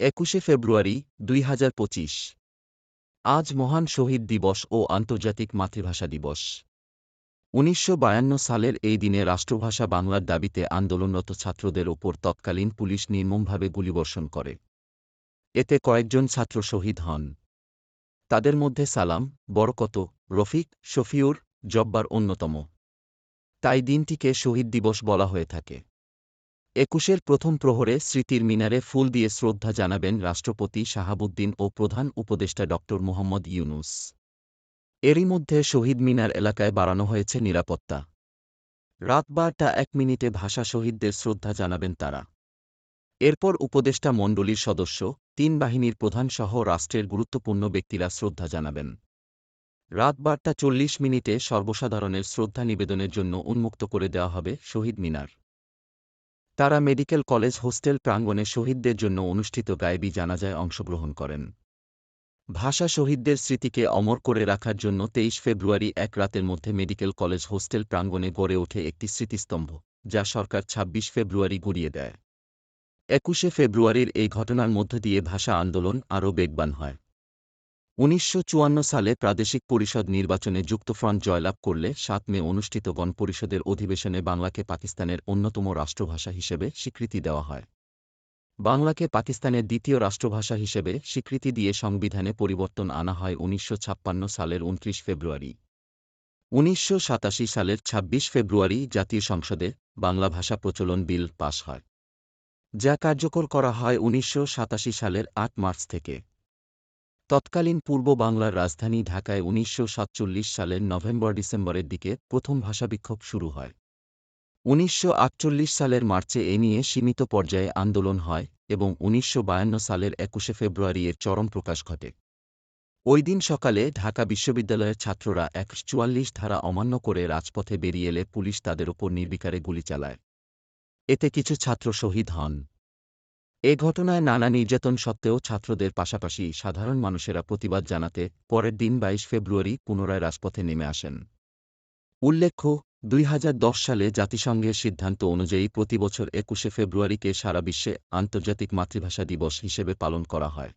একুশে ফেব্রুয়ারি দুই হাজার পঁচিশ। আজ মহান শহীদ দিবস ও আন্তর্জাতিক মাতৃভাষা দিবস। উনিশশো বায়ান্ন সালের এই দিনে রাষ্ট্রভাষা বাংলার দাবিতে আন্দোলনরত ছাত্রদের ওপর তৎকালীন পুলিশ নির্মমভাবে গুলিবর্ষণ করে। এতে কয়েকজন ছাত্র শহীদ হন। তাদের মধ্যে সালাম, বরকত, রফিক, শফিউর, জব্বার অন্যতম। তাই দিনটিকে শহীদ দিবস বলা হয়ে থাকে। একুশের প্রথম প্রহরে স্মৃতির মিনারে ফুল দিয়ে শ্রদ্ধা জানাবেন রাষ্ট্রপতি শাহাবুদ্দিন ও প্রধান উপদেষ্টা ড. মোহাম্মদ ইউনুস। এরই মধ্যে শহীদ মিনার এলাকায় বাড়ানো হয়েছে নিরাপত্তা। রাত বারটা এক মিনিটে ভাষা শহীদদের শ্রদ্ধা জানাবেন তারা। এরপর উপদেষ্টা মণ্ডলীর সদস্য, তিন বাহিনীর প্রধানসহ রাষ্ট্রের গুরুত্বপূর্ণ ব্যক্তিরা শ্রদ্ধা জানাবেন। রাত বারটা চল্লিশ মিনিটে সর্বসাধারণের শ্রদ্ধা নিবেদনের জন্য উন্মুক্ত করে দেওয়া হবে শহীদ মিনার। তারা মেডিকেল কলেজ হোস্টেল প্রাঙ্গণে শহীদদের জন্য অনুষ্ঠিত গায়েবী জানাজায় অংশগ্রহণ করেন। ভাষা শহীদদের স্মৃতিকে অমর করে রাখার জন্য তেইশ ফেব্রুয়ারি এক রাতের মধ্যে মেডিকেল কলেজ হোস্টেল প্রাঙ্গণে গড়ে ওঠে একটি স্মৃতিস্তম্ভ, যা সরকার ২৬ ফেব্রুয়ারি গুড়িয়ে দেয়। একুশে ফেব্রুয়ারির এই ঘটনার মধ্য দিয়ে ভাষা আন্দোলন আরও বেগবান হয়। উনিশশো চুয়ান্ন সালে প্রাদেশিক পরিষদ নির্বাচনে যুক্তফ্রন্ট জয়লাভ করলে সাত মে অনুষ্ঠিত গণপরিষদের অধিবেশনে বাংলাকে পাকিস্তানের অন্যতম রাষ্ট্রভাষা হিসেবে স্বীকৃতি দেওয়া হয়। বাংলাকে পাকিস্তানের দ্বিতীয় রাষ্ট্রভাষা হিসেবে স্বীকৃতি দিয়ে সংবিধানে পরিবর্তন আনা হয় উনিশশো ছাপ্পান্ন সালের উনত্রিশ ফেব্রুয়ারি। উনিশশো সাতাশি সালের ২৬ ফেব্রুয়ারি জাতীয় সংসদে বাংলা ভাষা প্রচলন বিল পাশ হয়। যা কার্যকর করা হয় উনিশশো সাতাশি সালের আট মার্চ থেকে। তৎকালীন পূর্ব বাংলার রাজধানী ঢাকায় উনিশশো সাতচল্লিশ সালের নভেম্বর ডিসেম্বরের দিকে প্রথম ভাষাবিক্ষোভ শুরু হয়। উনিশশো আটচল্লিশ সালের মার্চে এ নিয়ে সীমিত পর্যায়ে আন্দোলন হয় এবং উনিশশো বায়ান্ন সালের একুশে ফেব্রুয়ারি এর চরম প্রকাশ ঘটে। ওই দিন সকালে ঢাকা বিশ্ববিদ্যালয়ের ছাত্ররা এক চুয়াল্লিশ ধারা অমান্য করে রাজপথে বেরিয়ে এলে পুলিশ তাদের ওপর নির্বিকারে গুলি চালায়। এতে কিছু ছাত্র শহীদ হন। এ ঘটনায় নানা নির্যাতন সত্ত্বেও ছাত্রদের পাশাপাশি সাধারণ মানুষেরা প্রতিবাদ জানাতে পরের দিন বাইশ ফেব্রুয়ারি পুনরায় রাজপথে নেমে আসেন। উল্লেখ্য, দুই হাজার দশ সালে জাতিসংঘের সিদ্ধান্ত অনুযায়ী প্রতিবছর একুশে ফেব্রুয়ারিকে সারা বিশ্বে আন্তর্জাতিক মাতৃভাষা দিবস হিসেবে পালন করা হয়।